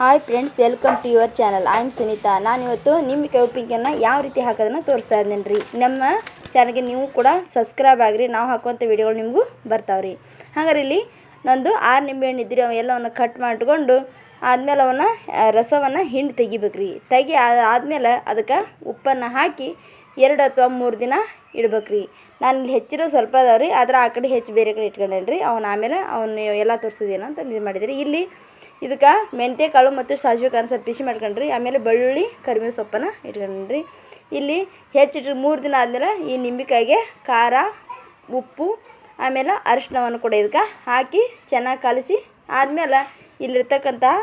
Hi friends welcome to your channel I am Sunita ನಾನಿವತ್ತು ನಿಮ್ಮ ಕೌಪಿಂಗನ್ನು ಯಾವ ರೀತಿ ಹಾಕೋದನ್ನು ತೋರಿಸ್ತಾ ಇದ್ದೀನಿ ರೀ ನಮ್ಮ ಚಾನಲ್ಗೆ ನೀವು ಕೂಡ ಸಬ್ಸ್ಕ್ರೈಬ್ ಆಗಿರಿ. ನಾವು ಹಾಕುವಂಥ ವಿಡಿಯೋಗಳು ನಿಮಗೂ ಬರ್ತಾವೆ ರೀ ಹಾಗಾದ್ರೆ ಇಲ್ಲಿ ನಂದು ಆರು ನಿಂಬೆಹಣ್ಣು ಹಣ್ಣು ಅವು ಎಲ್ಲವನ್ನು ಕಟ್ ಮಾಡಿಕೊಂಡು ಆದಮೇಲೆ ಅವನ್ನ ರಸವನ್ನು ಹಿಂಡಿ ತೆಗಿಬೇಕ್ರಿ. ತೆಗಿ ಆದಮೇಲೆ ಅದಕ್ಕೆ ಉಪ್ಪನ್ನು ಹಾಕಿ ಎರಡು ಅಥವಾ ಮೂರು ದಿನ ಇಡ್ಬೇಕ್ರಿ. ನಾನು ಇಲ್ಲಿ ಹೆಚ್ಚಿರೋ ಸ್ವಲ್ಪ ಅದಾವೆ ರೀ, ಆದ್ರೆ ಆ ಕಡೆ ಹೆಚ್ಚು ಬೇರೆ ಕಡೆ ಇಟ್ಕೊಂಡೇನಿ ರೀ. ಅವನ್ನ ಆಮೇಲೆ ಅವನ್ನ ಎಲ್ಲ ತೋರಿಸಿದೇನು ಅಂತ ಇದು ಮಾಡಿದ್ರಿ. ಇಲ್ಲಿ ಇದಕ್ಕೆ ಮೆಂತ್ಯ ಕಾಳು ಮತ್ತು ಸಾಸಿವೆ ಕಾಳು ಸ್ವಲ್ಪ ಬಿಸಿ ಮಾಡ್ಕೊಂಡ್ರಿ ಆಮೇಲೆ ಬೆಳ್ಳುಳ್ಳಿ ಕರಿಬೇವು ಸೊಪ್ಪನ್ನು ಇಟ್ಕೊಂಡ್ರಿ ಇಲ್ಲಿ ಹೆಚ್ಚಿಟ್ರಿ ಮೂರು ದಿನ ಆದಮೇಲೆ ಈ ನಿಂಬೆಕಾಯಿಗೆ ಖಾರ, ಉಪ್ಪು, ಆಮೇಲೆ ಅರಿಶಿನವನ್ನು ಕೂಡ ಇದಕ್ಕೆ ಹಾಕಿ ಚೆನ್ನಾಗಿ ಕಲಸಿ ಆದಮೇಲೆ ಇಲ್ಲಿರ್ತಕ್ಕಂತಹ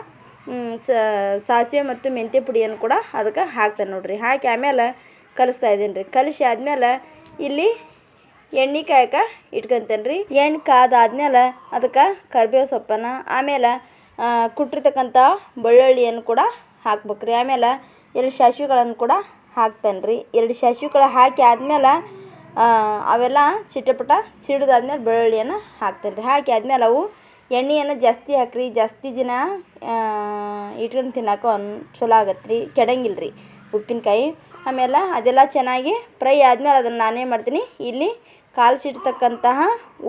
ಸಾಸಿವೆ ಮತ್ತು ಮೆಂತ್ಯ ಪುಡಿಯನ್ನು ಕೂಡ ಅದಕ್ಕೆ ಹಾಕ್ತಾನೆ ನೋಡಿರಿ. ಹಾಕಿ ಆಮೇಲೆ ಕಲಿಸ್ತಾ ಇದ್ದೀನಿ ರೀ. ಕಲಿಸಿ ಆದ್ಮೇಲೆ ಇಲ್ಲಿ ಎಣ್ಣೆ ಕಾಯಕ ಇಟ್ಕೊಂತೇನೆ ರೀ. ಎಣ್ಣೆ ಕಾದಾದ್ಮೇಲೆ ಅದಕ್ಕೆ ಕರ್ಬೇವು ಸೊಪ್ಪನ್ನು, ಆಮೇಲೆ ಕುಟ್ಟಿರ್ತಕ್ಕಂಥ ಬೆಳ್ಳುಳ್ಳಿಯನ್ನು ಕೂಡ ಹಾಕ್ಬೇಕ್ರಿ ಆಮೇಲೆ ಎರಡು ಸಾಸ್ವೆಗಳನ್ನು ಕೂಡ ಹಾಕ್ತೇನೆ ರೀ. ಎರಡು ಸಾಸ್ವೆಗಳು ಹಾಕಿ ಆದ್ಮೇಲೆ ಅವೆಲ್ಲ ಚಿಟಪಟ ಸಿಡಿದಾದ್ಮೇಲೆ ಬೆಳ್ಳುಳ್ಳಿಯನ್ನು ಹಾಕ್ತೇನೆ ರೀ. ಹಾಕಿ ಆದಮೇಲೆ ಅವು ಎಣ್ಣೆಯನ್ನು ಜಾಸ್ತಿ ಹಾಕ್ರಿ. ಜಾಸ್ತಿ ದಿನ ಇಟ್ಕೊಂಡು ತಿನ್ನೋಕೆ ಒಂದು ಚಲೋ ಆಗತ್ತೆ ರೀ. ಕೆಡಂಗಿಲ್ಲ ರೀ. ಉಪ್ಪಿನಕಾಯಿ, ಆಮೇಲೆ ಅದೆಲ್ಲ ಚೆನ್ನಾಗಿ ಫ್ರೈ ಆದ್ಮೇಲೆ ಅದನ್ನು ನಾನೇನು ಮಾಡ್ತೀನಿ. ಇಲ್ಲಿ ಕಾಲ್ಸಿಡ್ತಕ್ಕಂತಹ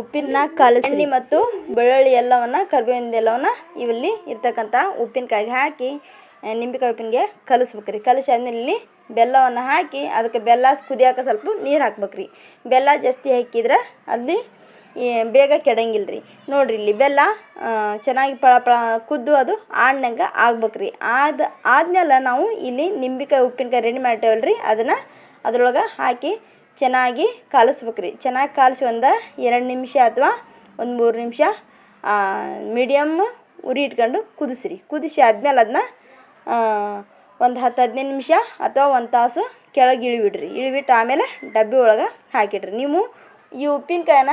ಉಪ್ಪಿನ ಕಲಸಿ ಮತ್ತು ಬೆಳ್ಳುಳ್ಳಿ ಎಲ್ಲವನ್ನು ಕರಿಬೇವಿಂದ ಎಲ್ಲವನ್ನು ಇಲ್ಲಿ ಇರ್ತಕ್ಕಂಥ ಉಪ್ಪಿನಕಾಯಿಗೆ ಹಾಕಿ ನಿಂಬೆಕಾಯಿ ಉಪ್ಪಿನಗೆ ಕಲಿಸ್ಬೇಕು ರೀ ಕಲಸಿ ಆದ್ಮೇಲೆ ಇಲ್ಲಿ ಬೆಲ್ಲವನ್ನು ಹಾಕಿ, ಅದಕ್ಕೆ ಬೆಲ್ಲ ಕುದಿಯಾಕ ಸ್ವಲ್ಪ ನೀರು ಹಾಕ್ಬೇಕು ರೀ ಬೆಲ್ಲ ಜಾಸ್ತಿ ಹಾಕಿದ್ರೆ ಅಲ್ಲಿ ಬೇಗ ಕೆಡಂಗಿಲ್ಲ ರೀ ನೋಡಿರಿ ಇಲ್ಲಿ ಬೆಲ್ಲ ಚೆನ್ನಾಗಿ ಪಳ ಪಳ ಕುದ್ದು ಅದು ಆಡ್ನಂಗೆ ಆಗ್ಬೇಕು ರೀ ಆದ, ಆದ್ಮೇಲೆ ನಾವು ಇಲ್ಲಿ ನಿಂಬೆಕಾಯಿ ಉಪ್ಪಿನಕಾಯಿ ರೆಡಿ ಮಾಡ್ತೇವಲ್ಲ ರೀ ಅದನ್ನು ಅದರೊಳಗೆ ಹಾಕಿ ಚೆನ್ನಾಗಿ ಕಲಸ್ಬೇಕು ರೀ ಚೆನ್ನಾಗಿ ಕಲಸಿ ಒಂದು ಎರಡು ನಿಮಿಷ ಅಥವಾ ಒಂದು ಮೂರು ನಿಮಿಷ ಮೀಡಿಯಮ್ ಉರಿ ಇಟ್ಕೊಂಡು ಕುದಿಸ್ರಿ. ಕುದಿಸಿ ಆದ್ಮೇಲೆ ಅದನ್ನ ಒಂದು ಹತ್ತು ಹದಿನೈದು ನಿಮಿಷ ಅಥವಾ ಒಂದು ತಾಸು ಕೆಳಗೆ ಇಳಿಬಿಡ್ರಿ. ಇಳಿಬಿಟ್ಟು ಆಮೇಲೆ ಡಬ್ಬಿ ಒಳಗೆ ಹಾಕಿಡ್ರಿ. ನೀವು ಈ ಉಪ್ಪಿನಕಾಯಿನ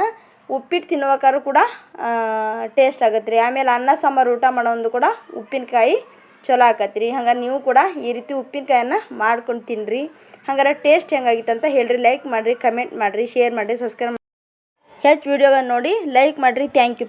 ಉಪ್ಪಿಟ್ಟು ತಿನ್ಬೇಕಾದ್ರೂ ಕೂಡ ಟೇಸ್ಟ್ ಆಗತ್ತೆ ರೀ ಆಮೇಲೆ ಅನ್ನ, ಸಾಂಬಾರು, ಊಟ ಮಾಡೋದು ಕೂಡ ಉಪ್ಪಿನಕಾಯಿ ಚಲೋ ಆಕತ್ತೆ ರೀ ಹಂಗಾರೆ ನೀವು ಕೂಡ ಈ ರೀತಿ ಉಪ್ಪಿನಕಾಯನ್ನು ಮಾಡ್ಕೊಂಡು ತಿನ್ನಿರಿ ಹಂಗಾರೆ ಟೇಸ್ಟ್ ಹೆಂಗಾಗಿತ್ತು ಅಂತ ಹೇಳಿರಿ. ಲೈಕ್ ಮಾಡಿರಿ ಕಮೆಂಟ್ ಮಾಡಿರಿ ಶೇರ್ ಮಾಡಿರಿ ಸಬ್ಸ್ಕ್ರೈಬ್ ಹೆಚ್ಚು ವೀಡಿಯೋಗಳನ್ನ ನೋಡಿ ಲೈಕ್ ಮಾಡಿರಿ. Thank you